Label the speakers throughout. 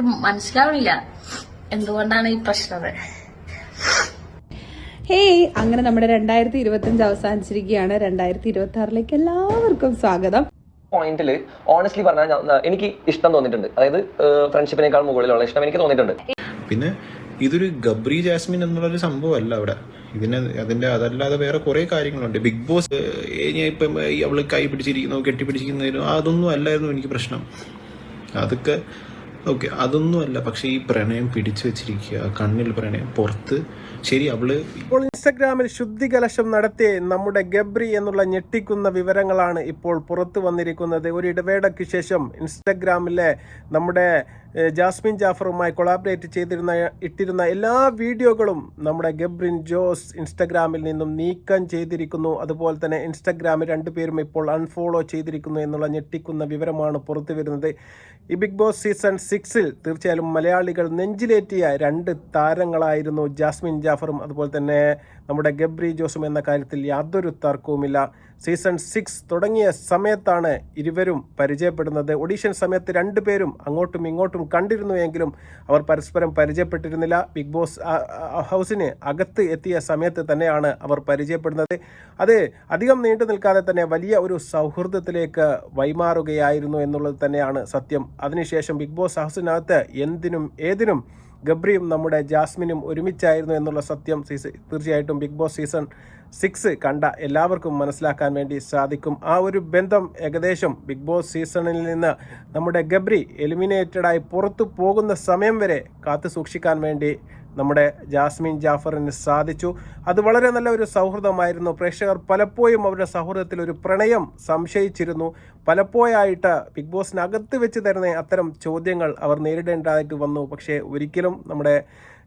Speaker 1: ഒട്ടും മനസ്സിലാവണില്ല. എന്തുകൊണ്ടാണ് ഈ പ്രശ്നം
Speaker 2: ഹേയ് അങ്ങനെ നമ്മുടെ രണ്ടായിരത്തി ഇരുപത്തഞ്ച് അവസാനിച്ചിരിക്കുകയാണ് രണ്ടായിരത്തി ഇരുപത്തി ആറിലേക്ക് എല്ലാവർക്കും സ്വാഗതം
Speaker 3: പോയിന്റിൽ ഓണസ്റ്റ്ലി പറഞ്ഞാൽ എനിക്ക് ഇഷ്ടം തോന്നിയിട്ടുണ്ട്. അതായത് ഫ്രണ്ട്ഷിപ്പിനേക്കാൾ മുകളിലുള്ള ഇഷ്ടം എനിക്ക് തോന്നിയിട്ടുണ്ട്.
Speaker 4: പിന്നെ ഇതൊരു ഗബ്രി ജാസ്മിൻ എന്നുള്ളൊരു സംഭവമല്ല അവിടെ. ഇതിന് അതിന്റെ അതല്ലാതെ വേറെ കുറെ കാര്യങ്ങളുണ്ട്. ബിഗ് ബോസ് ഞാൻ ഇപ്പം അവൾ കൈ പിടിച്ചിരിക്കുന്നു കെട്ടിപ്പിടിച്ചിരിക്കുന്നതിനും അതൊന്നും അല്ലായിരുന്നു എനിക്ക് പ്രശ്നം. അതൊക്കെ ഓക്കെ അതൊന്നും അല്ല പക്ഷെ ഈ പ്രണയം പിടിച്ചു വെച്ചിരിക്കുക കണ്ണിൽ പ്രണയം പുറത്ത്. ശരി അവൾ
Speaker 5: ഇപ്പോൾ ഇൻസ്റ്റഗ്രാമിൽ ശുദ്ധികലശം നടത്തിയ നമ്മുടെ ഗബ്രി എന്നുള്ള ഞെട്ടിക്കുന്ന വിവരങ്ങളാണ് ഇപ്പോൾ പുറത്തു വന്നിരിക്കുന്നത്. ഒരു ഇടവേളയ്ക്ക് ശേഷം ഇൻസ്റ്റഗ്രാമിലെ നമ്മുടെ ജാസ്മിൻ ജാഫറുമായി കൊളാബറേറ്റ് ചെയ്തിരുന്ന ഇട്ടിരുന്ന എല്ലാ വീഡിയോകളും നമ്മുടെ ഗബ്രിൻ ജോസ് ഇൻസ്റ്റഗ്രാമിൽ നിന്നും നീക്കം ചെയ്തിരിക്കുന്നു. അതുപോലെ തന്നെ ഇൻസ്റ്റഗ്രാമിൽ രണ്ടുപേരും ഇപ്പോൾ അൺഫോളോ ചെയ്തിരിക്കുന്നു എന്നുള്ള ഞെട്ടിക്കുന്ന വിവരമാണ് പുറത്തു വരുന്നത്. ഈ ബിഗ് ബോസ് സീസൺ സിക്സിൽ തീർച്ചയായും മലയാളികൾ നെഞ്ചിലേറ്റിയ രണ്ട് താരങ്ങളായിരുന്നു ജാസ്മിൻ ജാഫറും അതുപോലെ തന്നെ നമ്മുടെ ഗബ്രി ജോസും എന്ന കാര്യത്തിൽ യാതൊരു തർക്കവുമില്ല. സീസൺ സിക്സ് തുടങ്ങിയ സമയത്താണ് ഇരുവരും പരിചയപ്പെടുന്നത്. ഒഡീഷൻ സമയത്ത് രണ്ടുപേരും അങ്ങോട്ടും ഇങ്ങോട്ടും കണ്ടിരുന്നു എങ്കിലും അവർ പരസ്പരം പരിചയപ്പെട്ടിരുന്നില്ല. ബിഗ് ബോസ് ഹൗസിന് അകത്ത് എത്തിയ സമയത്ത് തന്നെയാണ് അവർ പരിചയപ്പെടുന്നത്. അത് അധികം നീണ്ടു നിൽക്കാതെ തന്നെ വലിയ ഒരു സൗഹൃദത്തിലേക്ക് വൈമാറുകയായിരുന്നു എന്നുള്ളത് തന്നെയാണ് സത്യം. അതിനുശേഷം ബിഗ് ബോസ് ഹൗസിനകത്ത് എന്തിനും ഏതിനും ഗബ്രിയും നമ്മുടെ ജാസ്മിനും ഒരുമിച്ചായിരുന്നു എന്നുള്ള സത്യം സീസ- തീർച്ചയായിട്ടും ബിഗ് ബോസ് സീസൺ സിക്സ് കണ്ട എല്ലാവർക്കും മനസ്സിലാക്കാൻ വേണ്ടി സാധിക്കും. ആ ഒരു ബന്ധം ഏകദേശം ബിഗ് ബോസ് സീസണിൽ നിന്ന് നമ്മുടെ ഗബ്രി എലിമിനേറ്റഡായി പുറത്തു പോകുന്ന സമയം വരെ കാത്തു സൂക്ഷിക്കാൻ വേണ്ടി നമ്മുടെ ജാസ്മിൻ ജാഫറിന് സാധിച്ചു. അത് വളരെ നല്ല ഒരു സൗഹൃദമായിരുന്നു. പ്രേക്ഷകർ പലപ്പോഴും അവരുടെ സൗഹൃദത്തിൽ ഒരു പ്രണയം സംശയിച്ചിരുന്നു. പലപ്പോഴായിട്ട് ബിഗ് ബോസിനകത്ത് വെച്ച് തന്നെ അത്തരം ചോദ്യങ്ങൾ അവർ നേരിടേണ്ടതായിട്ട് വന്നു. പക്ഷേ ഒരിക്കലും നമ്മുടെ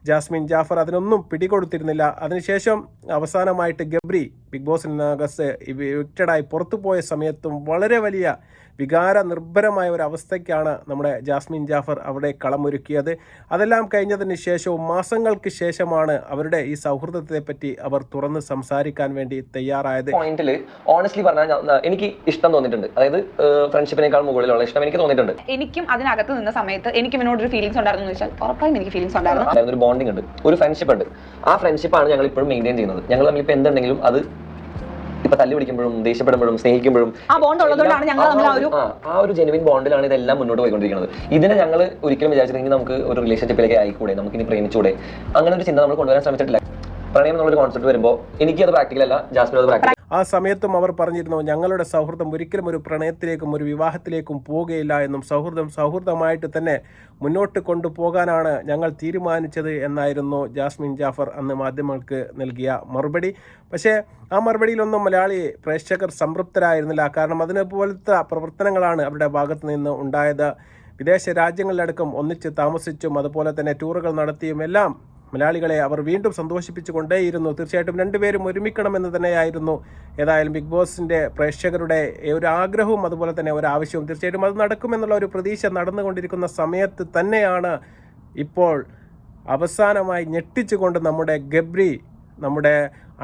Speaker 5: ജാസ്മിൻ ജാഫർ അതിനൊന്നും പിടികൊടുത്തിരുന്നില്ല. അതിനുശേഷം അവസാനമായിട്ട് ഗബ്രി ബിഗ് ബോസിനകത്ത് വിക്റ്റഡായി പുറത്തു പോയ സമയത്തും വളരെ വലിയ വികാര നിർഭരമായ ഒരു അവസ്ഥയ്ക്കാണ് നമ്മുടെ ജാസ്മിൻ ജാഫർ അവിടെ കളമൊരുക്കിയത്. അതെല്ലാം കഴിഞ്ഞതിന് ശേഷവും മാസങ്ങൾക്ക് ശേഷമാണ് അവരുടെ ഈ സൗഹൃദത്തെ പറ്റി അവർ തുറന്ന് സംസാരിക്കാൻ വേണ്ടി തയ്യാറായത്.
Speaker 3: പോയിന്റിൽ ഓണസ്റ്റ്ലി പറഞ്ഞാൽ എനിക്ക് ഇഷ്ടം തോന്നിയിട്ടുണ്ട്. അതായത് ഫ്രണ്ട്ഷിപ്പിനേക്കാൾ മുകളിലുള്ള ഇഷ്ടം എനിക്ക് തോന്നിയിട്ടുണ്ട്.
Speaker 6: എനിക്കും അതിനകത്ത് നിന്ന സമയത്ത് എനിക്കും ഇവനോട് ഒരു ഫീലിംഗ്സ് ഉണ്ടായിരുന്നു എന്ന് വെച്ചാൽ ഉറപ്പായും എനിക്ക് ഫീലിംഗ്സ് ഉണ്ടായിരുന്നു.
Speaker 3: അതായത് ഒരു ബോണ്ടിങ് ഉണ്ട് ഒരു ഫ്രണ്ട്ഷിപ്പ് ഉണ്ട്. ആ ഫ്രണ്ട്ഷിപ്പാണ് ഞങ്ങൾ ഇപ്പോഴും മെയിന്റെയിൻ ചെയ്യുന്നത്. ഞങ്ങൾ തമ്മിൽ ഇപ്പോൾ എന്തുണ്ടെങ്കിലും അത് ഇപ്പൊ തല്ലി പിടിക്കുമ്പോഴും ദേഷ്യപ്പെടുമ്പോഴും സ്നേഹിക്കുമ്പോഴും
Speaker 6: ആ ബോണ്ട് ഉള്ളതുകൊണ്ടാണ് ഞങ്ങൾ തമ്മിൽ ആ ഒരു-
Speaker 3: ആ, ആ ഒരു ജെനുവിൻ ബോണ്ടിലാണ് ഇതെല്ലാം മുന്നോട്ട് പോയിക്കൊണ്ടിരിക്കുന്നത്. ഇതിനെ ഞങ്ങൾ ഒരിക്കലും വിചാരിച്ചിരുന്നെങ്കിൽ നമുക്ക് ഒരു റിലേഷൻഷിപ്പിലേക്ക് ആയിക്കൂടെ നമുക്ക് ഇനി പ്രേമിച്ചൂടെ. അങ്ങനെ ഒരു ചിന്ത നമ്മൾ കൊണ്ടുവരാൻ ശ്രമിച്ചിട്ടില്ല. പ്രണയം എന്നുള്ളൊരു കോൺസെപ്റ്റ് വരുമ്പോൾ എനിക്ക് അത് പ്രാക്ടിക്കൽ അല്ല ജാസ്മിൻ അത് പ്രാക്ടിക്കൽ
Speaker 5: ആ സമയത്തും അവർ പറഞ്ഞിരുന്നു ഞങ്ങളുടെ സൗഹൃദം ഒരിക്കലും ഒരു പ്രണയത്തിലേക്കും ഒരു വിവാഹത്തിലേക്കും പോവുകയില്ല എന്നും സൗഹൃദം സൗഹൃദമായിട്ട് തന്നെ മുന്നോട്ട് കൊണ്ടുപോകാനാണ് ഞങ്ങൾ തീരുമാനിച്ചത് എന്നായിരുന്നു ജാസ്മിൻ ജാഫർ അന്ന് മാധ്യമങ്ങൾക്ക് നൽകിയ മറുപടി. പക്ഷേ ആ മറുപടിയിലൊന്നും മലയാളി പ്രേക്ഷകർ സംതൃപ്തരായിരുന്നില്ല. കാരണം അതിനെ പോലത്തെ പ്രവർത്തനങ്ങളാണ് അവരുടെ ഭാഗത്തു നിന്ന് ഉണ്ടായത്. വിദേശ രാജ്യങ്ങളിലടക്കം ഒന്നിച്ച് താമസിച്ചും അതുപോലെ തന്നെ ടൂറുകൾ നടത്തിയും എല്ലാം മലയാളികളെ അവർ വീണ്ടും സന്തോഷിപ്പിച്ചുകൊണ്ടേയിരുന്നു. തീർച്ചയായിട്ടും രണ്ടുപേരും ഒരുമിക്കണമെന്ന് തന്നെയായിരുന്നു. ഏതായാലും ബിഗ് ബോസിന്റെ പ്രേക്ഷകരുടെ ഒരു ആഗ്രഹവും അതുപോലെ തന്നെ ഒരു ആവശ്യവും തീർച്ചയായിട്ടും അത് നടക്കുമെന്നുള്ള ഒരു പ്രതീക്ഷ നടന്നുകൊണ്ടിരിക്കുന്ന സമയത്ത് തന്നെയാണ് ഇപ്പോൾ അവസാനമായി ഞെട്ടിച്ചുകൊണ്ട് നമ്മുടെ ഗബ്രി നമ്മുടെ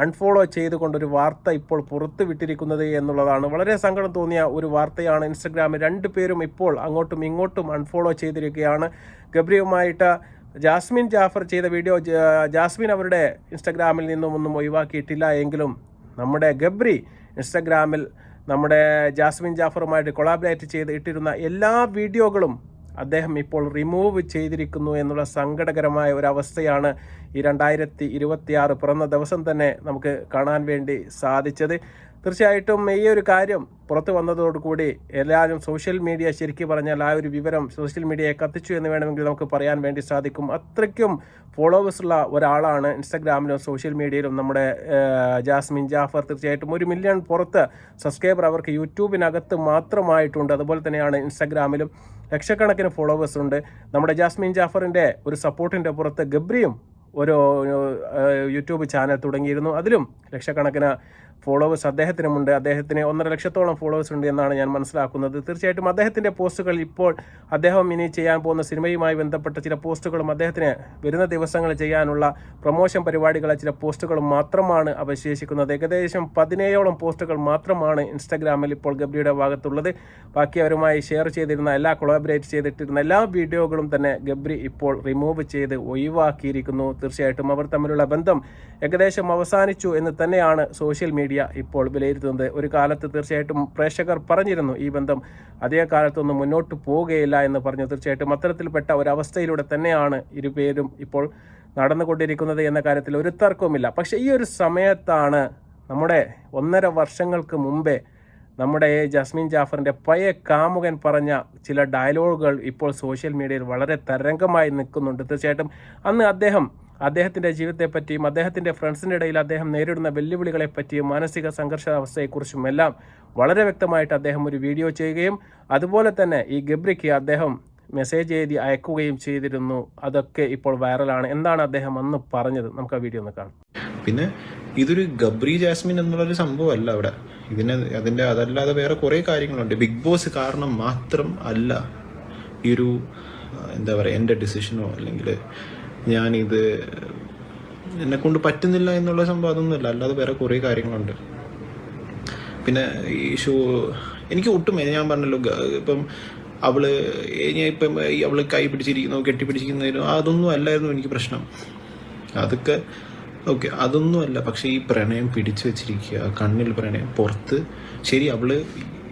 Speaker 5: അൺഫോളോ ചെയ്തുകൊണ്ടൊരു വാർത്ത ഇപ്പോൾ പുറത്തു വിട്ടിരിക്കുന്നത് എന്നുള്ളതാണ്. വളരെ സങ്കടം തോന്നിയ ഒരു വാർത്തയാണ് ഇൻസ്റ്റഗ്രാമിൽ. രണ്ടുപേരും ഇപ്പോൾ അങ്ങോട്ടും ഇങ്ങോട്ടും അൺഫോളോ ചെയ്തിരിക്കുകയാണ്. ഗബ്രിയുമായിട്ട് ജാസ്മിൻ ജാഫർ ചെയ്ത വീഡിയോ ജാസ്മിൻ അവരുടെ ഇൻസ്റ്റഗ്രാമിൽ നിന്നും ഒന്നും ഒഴിവാക്കിയിട്ടില്ല എങ്കിലും നമ്മുടെ ഗബ്രി ഇൻസ്റ്റഗ്രാമിൽ നമ്മുടെ ജാസ്മിൻ ജാഫറുമായിട്ട് കൊളാബറേറ്റ് ചെയ്ത് ഇട്ടിരുന്ന എല്ലാ വീഡിയോകളും അദ്ദേഹം ഇപ്പോൾ റിമൂവ് ചെയ്തിരിക്കുന്നു എന്നുള്ള സങ്കടകരമായ ഒരവസ്ഥയാണ് ഈ രണ്ടായിരത്തി ഇരുപത്തിയാറ് പിറന്ന ദിവസം തന്നെ നമുക്ക് കാണാൻ വേണ്ടി സാധിച്ചത്. തീർച്ചയായിട്ടും ഈ ഒരു കാര്യം പുറത്തു വന്നതോടുകൂടി എല്ലാവരും സോഷ്യൽ മീഡിയ ശരിക്കും പറഞ്ഞാൽ ആ ഒരു വിവരം സോഷ്യൽ മീഡിയയെ കത്തിച്ചു എന്ന് വേണമെങ്കിൽ നമുക്ക് പറയാൻ വേണ്ടി സാധിക്കും. അത്രയ്ക്കും ഫോളോവേഴ്സ് ഉള്ള ഒരാളാണ് ഇൻസ്റ്റാഗ്രാമിലും സോഷ്യൽ മീഡിയയിലും നമ്മുടെ ജാസ്മിൻ ജാഫർ. തീർച്ചയായിട്ടും ഒരു മില്യൺ പുറത്ത് സബ്സ്ക്രൈബർ അവർക്ക് യൂട്യൂബിനകത്ത് മാത്രമായിട്ടുണ്ട്. അതുപോലെ തന്നെയാണ് ഇൻസ്റ്റാഗ്രാമിലും ലക്ഷക്കണക്കിന് ഫോളോവേഴ്സ് ഉണ്ട്. നമ്മുടെ ജാസ്മിൻ ജാഫറിന്റെ ഒരു സപ്പോർട്ടിന്റെ പുറത്ത് ഗബ്രിയും ഒരു യൂട്യൂബ് ചാനൽ തുടങ്ങിയിരുന്നു. അതിലും ലക്ഷക്കണക്കിന് ഫോളോവേഴ്സ് അദ്ദേഹത്തിനുമുണ്ട്. അദ്ദേഹത്തിന് ഒന്നര ലക്ഷത്തോളം ഫോളോവേഴ്സ് ഉണ്ട് എന്നാണ് ഞാൻ മനസ്സിലാക്കുന്നത്. തീർച്ചയായിട്ടും അദ്ദേഹത്തിന്റെ പോസ്റ്റുകൾ ഇപ്പോൾ അദ്ദേഹം ഇനി ചെയ്യാൻ പോകുന്ന സിനിമയുമായി ബന്ധപ്പെട്ട ചില പോസ്റ്റുകളും അദ്ദേഹത്തിന് വരുന്ന ദിവസങ്ങളിൽ ചെയ്യാനുള്ള പ്രൊമോഷൻ പരിപാടികളെ ചില പോസ്റ്റുകളും മാത്രമാണ് അവശേഷിക്കുന്നത്. ഏകദേശം പതിനേഴോളം പോസ്റ്റുകൾ മാത്രമാണ് ഇൻസ്റ്റാഗ്രാമിൽ ഇപ്പോൾ ഗബ്രിയുടെ ഭാഗത്തുള്ളത്. ബാക്കി അവരുമായി ഷെയർ ചെയ്തിരുന്ന എല്ലാ കൊളാബറേറ്റ് ചെയ്തിട്ടിരുന്ന എല്ലാ വീഡിയോകളും തന്നെ ഗബ്രി ഇപ്പോൾ റിമൂവ് ചെയ്ത് ഒഴിവാക്കിയിരിക്കുന്നു. തീർച്ചയായിട്ടും അവർ തമ്മിലുള്ള ബന്ധം ഏകദേശം അവസാനിച്ചു എന്ന് തന്നെയാണ് സോഷ്യൽ മീഡിയ ഇപ്പോൾ വിലയിരുത്തുന്നത്. ഒരു കാലത്ത് തീർച്ചയായിട്ടും പ്രേക്ഷകർ പറഞ്ഞിരുന്നു ഈ ബന്ധം അതേ കാലത്തൊന്നും മുന്നോട്ട് പോവുകയില്ല എന്ന് പറഞ്ഞു. തീർച്ചയായിട്ടും അത്തരത്തിൽപ്പെട്ട ഒരവസ്ഥയിലൂടെ തന്നെയാണ് ഇരുപേരും ഇപ്പോൾ നടന്നുകൊണ്ടിരിക്കുന്നത് എന്ന കാര്യത്തിൽ ഒരു തർക്കവുമില്ല. പക്ഷേ ഈ ഒരു സമയത്താണ് നമ്മുടെ ഒന്നര വർഷങ്ങൾക്ക് മുമ്പേ നമ്മുടെ ജസ്മിൻ ജാഫറിന്റെ പഴയ കാമുകൻ പറഞ്ഞ ചില ഡയലോഗുകൾ ഇപ്പോൾ സോഷ്യൽ മീഡിയയിൽ വളരെ തരംഗമായി നിൽക്കുന്നുണ്ട്. തീർച്ചയായിട്ടും അന്ന് അദ്ദേഹം അദ്ദേഹത്തിന്റെ ജീവിതത്തെപ്പറ്റിയും അദ്ദേഹത്തിന്റെ ഫ്രണ്ട്സിന്റെ ഇടയിൽ അദ്ദേഹം നേരിടുന്ന വെല്ലുവിളികളെപ്പറ്റിയും മാനസിക സംഘർഷാവസ്ഥയെക്കുറിച്ചും എല്ലാം വളരെ വ്യക്തമായിട്ട് അദ്ദേഹം ഒരു വീഡിയോ ചെയ്യുകയും അതുപോലെ തന്നെ ഈ ഗബ്രിക്ക് അദ്ദേഹം മെസ്സേജ് എഴുതി അയക്കുകയും ചെയ്തിരുന്നു. അതൊക്കെ ഇപ്പോൾ വൈറലാണ് എന്താണ് അദ്ദേഹം അന്ന് പറഞ്ഞത്? നമുക്ക് ആ വീഡിയോ ഒന്ന് കാണാം.
Speaker 4: പിന്നെ ഇതൊരു ഗബ്രി ജാസ്മിൻ എന്നുള്ളൊരു സംഭവമല്ല അവിടെ. ഇതിന് അതിന്റെ അതല്ലാതെ വേറെ കുറേ കാര്യങ്ങളുണ്ട്. ബിഗ് ബോസ് കാരണം മാത്രം അല്ല ഈ ഒരു എന്താ പറയുക എന്റെ ഡിസിഷനോ അല്ലെങ്കിൽ ഞാനിത് എന്നെ കൊണ്ട് പറ്റുന്നില്ല എന്നുള്ള സംഭവം അതൊന്നുമില്ല. അല്ലാതെ വേറെ കുറേ കാര്യങ്ങളുണ്ട്. പിന്നെ ഈ ഷോ എനിക്ക് ഒട്ടും ഞാൻ പറഞ്ഞല്ലോ ഇപ്പം അവൾ ഇപ്പം അവൾ കൈ പിടിച്ചിരിക്കുന്നു കെട്ടിപ്പിടിച്ചിരിക്കുന്നതിനും അതൊന്നും അല്ലായിരുന്നു എനിക്ക് പ്രശ്നം. അതൊക്കെ ഓക്കെ അതൊന്നും അല്ല. പക്ഷെ ഈ പ്രണയം പിടിച്ചു വെച്ചിരിക്കുക കണ്ണിൽ പ്രണയം പുറത്ത് ശരി അവൾ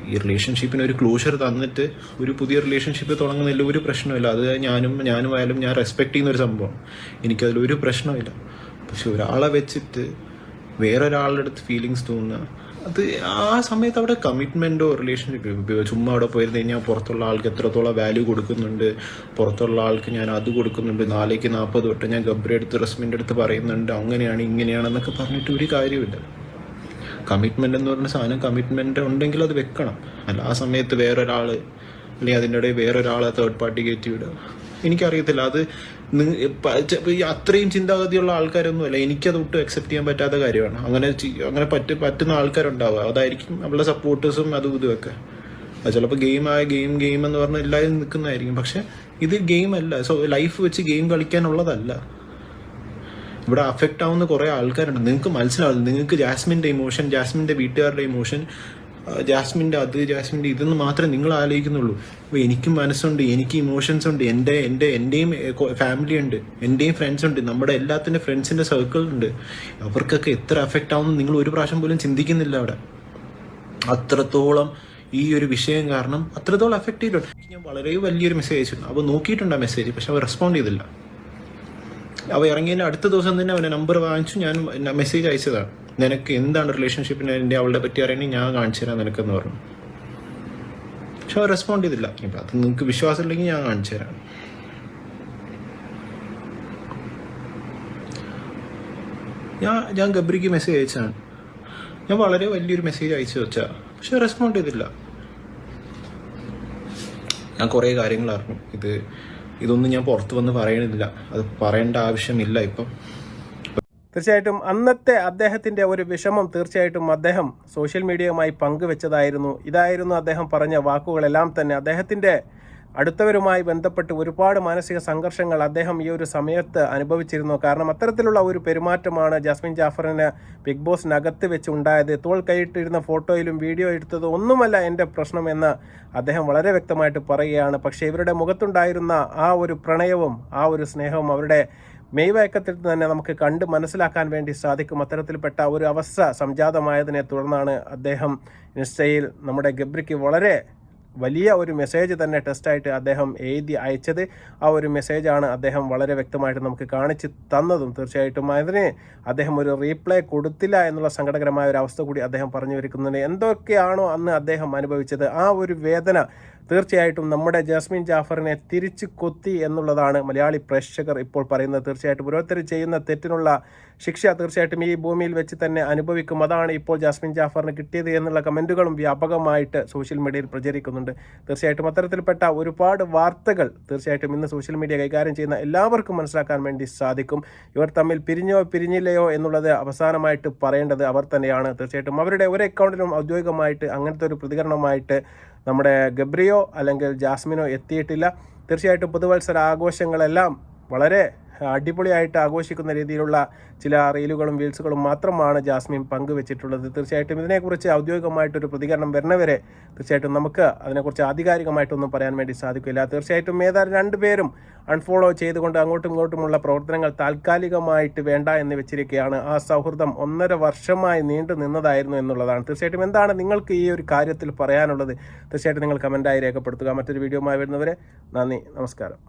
Speaker 4: ഈ റിലേഷൻഷിപ്പിന് ഒരു ക്ലോഷർ തന്നിട്ട് ഒരു പുതിയ റിലേഷൻഷിപ്പ് തുടങ്ങുന്നതിൽ ഒരു പ്രശ്നമില്ല അത് ഞാനും ഞാനും ആയാലും ഞാൻ റെസ്പെക്ട് ചെയ്യുന്ന ഒരു സംഭവം. എനിക്കതിൽ ഒരു പ്രശ്നമില്ല പക്ഷെ ഒരാളെ വെച്ചിട്ട് വേറൊരാളുടെ അടുത്ത് ഫീലിങ്സ് തോന്നുക അത് ആ സമയത്ത് അവിടെ കമ്മിറ്റ്മെന്റോ റിലേഷൻഷിപ്പ് ചുമ്മാ അവിടെ പോയിരുന്നു കഴിഞ്ഞാൽ പുറത്തുള്ള ആൾക്ക് എത്രത്തോളം വാല്യൂ കൊടുക്കുന്നുണ്ട് പുറത്തുള്ള ആൾക്ക് ഞാൻ അത് കൊടുക്കുന്നുണ്ട് നാലേക്ക് നാൽപ്പത് തൊട്ട് ഞാൻ ഗബ്രി അടുത്ത് റസ്മിന്റെ അടുത്ത് പറയുന്നുണ്ട് അങ്ങനെയാണ് ഇങ്ങനെയാണെന്നൊക്കെ പറഞ്ഞിട്ട് ഒരു കാര്യമില്ല കമ്മിറ്റ്മെന്റ് എന്ന് പറഞ്ഞ സാധനം കമ്മിറ്റ്മെന്റ് ഉണ്ടെങ്കിൽ അത് വെക്കണം. അല്ല ആ സമയത്ത് വേറൊരാൾ അല്ലെങ്കിൽ അതിന്റെ ഇടയിൽ വേറൊരാളെ തേർഡ് പാർട്ടി കയറ്റി വിടുക. എനിക്കറിയത്തില്ല അത് അത്രയും ചിന്താഗതിയുള്ള ആൾക്കാരൊന്നുമല്ല. എനിക്കത് ഒട്ടും അക്സെപ്റ്റ് ചെയ്യാൻ പറ്റാത്ത കാര്യമാണ്. അങ്ങനെ അങ്ങനെ പറ്റ പറ്റുന്ന ആൾക്കാരുണ്ടാവുക. അതായിരിക്കും നമ്മളെ സപ്പോർട്ടേഴ്സും അതും ഇതുമൊക്കെ. അത് ചിലപ്പോൾ ഗെയിം ആയ ഗെയിം ഗെയിം എന്ന് പറഞ്ഞാൽ എല്ലാവരും നിൽക്കുന്നതായിരിക്കും. പക്ഷെ ഇത് ഗെയിം അല്ല. സോ ലൈഫ് വെച്ച് ഗെയിം കളിക്കാനുള്ളതല്ല. ഇവിടെ അഫക്റ്റ് ആവുന്ന കുറേ ആൾക്കാരുണ്ട്. നിങ്ങൾക്ക് മനസ്സിലാവില്ല. നിങ്ങൾക്ക് ജാസ്മിന്റെ ഇമോഷൻ ജാസ്മിന്റെ വീട്ടുകാരുടെ ഇമോഷൻ ജാസ്മിന്റെ അത് ജാസ്മിന്റെ ഇതെന്ന് മാത്രമേ നിങ്ങൾ ആലോചിക്കുന്നുള്ളൂ. അപ്പോൾ എനിക്കും മനസ്സുണ്ട് എനിക്ക് ഇമോഷൻസ് ഉണ്ട്. എന്റെ എന്റെ എന്റെയും ഫാമിലി ഉണ്ട്. എന്റെയും ഫ്രണ്ട്സ് ഉണ്ട്. നമ്മുടെ എല്ലാത്തിന്റെ ഫ്രണ്ട്സിന്റെ സർക്കിൾ ഉണ്ട്. അവർക്കൊക്കെ എത്ര അഫക്റ്റ് ആവുമെന്ന് നിങ്ങൾ ഒരു പ്രാവശ്യം പോലും ചിന്തിക്കുന്നില്ല അവിടെ. അത്രത്തോളം ഈ ഒരു വിഷയം കാരണം അത്രത്തോളം അഫക്റ്റ് ചെയ്തിട്ടുണ്ട്. ഞാൻ വളരെ വലിയൊരു മെസ്സേജ് അയച്ചിട്ടുണ്ട് അപ്പോൾ നോക്കിയിട്ടുണ്ട് ആ മെസ്സേജ് പക്ഷെ അവർ റെസ്പോണ്ട് ചെയ്തില്ല. അവ ഇറങ്ങിയതിന് അടുത്ത ദിവസം തന്നെ അവനെ നമ്പർ വാങ്ങിച്ചു. ഞാൻ മെസ്സേജ് അയച്ചതാണ്. നിനക്ക് എന്താണ് റിലേഷൻഷിപ്പിന് എന്റെ അവളുടെ പറ്റി അറിയണേ ഞാൻ കാണിച്ചു തരാം നിനക്കെന്ന് പറഞ്ഞു. പക്ഷെ അവർ റെസ്പോണ്ട് ചെയ്തില്ല. ഇപ്പം അത് നിങ്ങൾക്ക് വിശ്വാസം ഇല്ലെങ്കിൽ ഞാൻ കാണിച്ചു തരാം. ഞാൻ ഞാൻ ഗബ്രിക്ക് മെസ്സേജ് അയച്ചതാണ്. ഞാൻ വളരെ വലിയൊരു മെസ്സേജ് അയച്ചു വെച്ചാ. പക്ഷെ റെസ്പോണ്ട് ചെയ്തില്ല. ഞാൻ കുറേ കാര്യങ്ങൾ അറിഞ്ഞു. ഇത് ഇതൊന്നും ഞാൻ പുറത്ത് വന്ന് പറയണില്ല. അത് പറയേണ്ട ആവശ്യമില്ല ഇപ്പം.
Speaker 5: തീർച്ചയായിട്ടും അന്നത്തെ അദ്ദേഹത്തിന്റെ ഒരു വിഷമം തീർച്ചയായിട്ടും അദ്ദേഹം സോഷ്യൽ മീഡിയയുമായി പങ്കുവെച്ചതായിരുന്നു. ഇതായിരുന്നു അദ്ദേഹം പറഞ്ഞ വാക്കുകളെല്ലാം തന്നെ. അദ്ദേഹത്തിന്റെ അടുത്തവരുമായി ബന്ധപ്പെട്ട് ഒരുപാട് മാനസിക സംഘർഷങ്ങൾ അദ്ദേഹം ഈ ഒരു സമയത്ത് അനുഭവിച്ചിരുന്നു. കാരണം അത്തരത്തിലുള്ള ഒരു പെരുമാറ്റമാണ് ജാസ്മിൻ ജാഫറിന് ബിഗ് ബോസിനകത്ത് വെച്ച് ഉണ്ടായത്. തോൾ കൈയിട്ടിരുന്ന ഫോട്ടോയിലും വീഡിയോ എടുത്തത് ഒന്നുമല്ല എന്റെ പ്രശ്നമെന്ന് അദ്ദേഹം വളരെ വ്യക്തമായിട്ട് പറയുകയാണ്. പക്ഷേ ഇവരുടെ മുഖത്തുണ്ടായിരുന്ന ആ ഒരു പ്രണയവും ആ ഒരു സ്നേഹവും അവരുടെ മെയ്വയക്കത്തിൽ തന്നെ നമുക്ക് കണ്ട് മനസ്സിലാക്കാൻ വേണ്ടി സാധിക്കും. അത്തരത്തിൽപ്പെട്ട ഒരു അവസ്ഥ സംജാതമായതിനെ തുടർന്നാണ് അദ്ദേഹം ഇൻസ്റ്റയിൽ നമ്മുടെ ഗബ്രിക്ക് വളരെ വലിയ ഒരു മെസ്സേജ് തന്നെ ടെസ്റ്റായിട്ട് അദ്ദേഹം എഴുതി അയച്ചത്. ആ ഒരു മെസ്സേജാണ് അദ്ദേഹം വളരെ വ്യക്തമായിട്ട് നമുക്ക് കാണിച്ച് തന്നതും. തീർച്ചയായിട്ടും അതിന് അദ്ദേഹം ഒരു റീപ്ലൈ കൊടുത്തില്ല എന്നുള്ള സങ്കടകരമായ ഒരു അവസ്ഥ കൂടി അദ്ദേഹം പറഞ്ഞു വരിക്കുന്നുണ്ട് എന്തൊക്കെയാണോ അന്ന് അദ്ദേഹം അനുഭവിച്ചത്? ആ ഒരു വേദന തീർച്ചയായിട്ടും നമ്മുടെ ജാസ്മിൻ ജാഫറിനെ തിരിച്ച് കൊത്തി എന്നുള്ളതാണ് മലയാളി പ്രേക്ഷകർ ഇപ്പോൾ പറയുന്നത്. തീർച്ചയായിട്ടും ഓരോരുത്തർ ചെയ്യുന്ന തെറ്റിനുള്ള ശിക്ഷ തീർച്ചയായിട്ടും ഈ ഭൂമിയിൽ വെച്ച് തന്നെ അനുഭവിക്കും. അതാണ് ഇപ്പോൾ ജാസ്മിൻ ജാഫറിന് കിട്ടിയത് എന്നുള്ള കമന്റുകളും വ്യാപകമായിട്ട് സോഷ്യൽ മീഡിയയിൽ പ്രചരിക്കുന്നുണ്ട്. തീർച്ചയായിട്ടും അത്തരത്തിൽപ്പെട്ട ഒരുപാട് വാർത്തകൾ തീർച്ചയായിട്ടും ഇന്ന് സോഷ്യൽ മീഡിയ കൈകാര്യം ചെയ്യുന്ന എല്ലാവർക്കും മനസ്സിലാക്കാൻ വേണ്ടി സാധിക്കും. ഇവർ തമ്മിൽ പിരിഞ്ഞോ പിരിഞ്ഞില്ലയോ എന്നുള്ളത് അവസാനമായിട്ട് പറയേണ്ടത് അവർ തന്നെയാണ്. തീർച്ചയായിട്ടും അവരുടെ ഒരു അക്കൗണ്ടിലും ഔദ്യോഗികമായിട്ട് അങ്ങനത്തെ ഒരു പ്രതികരണമായിട്ട് നമ്മുടെ ഗബ്രിയോ അല്ലെങ്കിൽ ജാസ്മിനോ എത്തിയിട്ടില്ല. തീർച്ചയായിട്ടും പുതുവത്സര ആഘോഷങ്ങളെല്ലാം വളരെ അടിപൊളിയായിട്ട് ആഘോഷിക്കുന്ന രീതിയിലുള്ള ചില റീലുകളും വീൽസുകളും മാത്രമാണ് ജാസ്മിൻ പങ്കുവെച്ചിട്ടുള്ളത്. തീർച്ചയായിട്ടും ഇതിനെക്കുറിച്ച് ഔദ്യോഗികമായിട്ടൊരു പ്രതികരണം വരുന്നവരെ തീർച്ചയായിട്ടും നമുക്ക് അതിനെക്കുറിച്ച് ആധികാരികമായിട്ടൊന്നും പറയാൻ വേണ്ടി സാധിക്കില്ല. തീർച്ചയായിട്ടും ഏതായാലും രണ്ടുപേരും അൺഫോളോ ചെയ്തുകൊണ്ട് അങ്ങോട്ടും ഇങ്ങോട്ടുമുള്ള പ്രവർത്തനങ്ങൾ താൽക്കാലികമായിട്ട് വേണ്ട എന്ന് വെച്ചിരിക്കുകയാണ് ആ സൗഹൃദം ഒന്നര വർഷമായി നീണ്ടു നിന്നതായിരുന്നു എന്നുള്ളതാണ്. തീർച്ചയായിട്ടും എന്താണ് നിങ്ങൾക്ക് ഈ ഒരു കാര്യത്തിൽ പറയാനുള്ളത്? തീർച്ചയായിട്ടും നിങ്ങൾ കമന്റായി രേഖപ്പെടുത്തുക. മറ്റൊരു വീഡിയോയുമായി വരുന്നവരെ നന്ദി. നമസ്കാരം.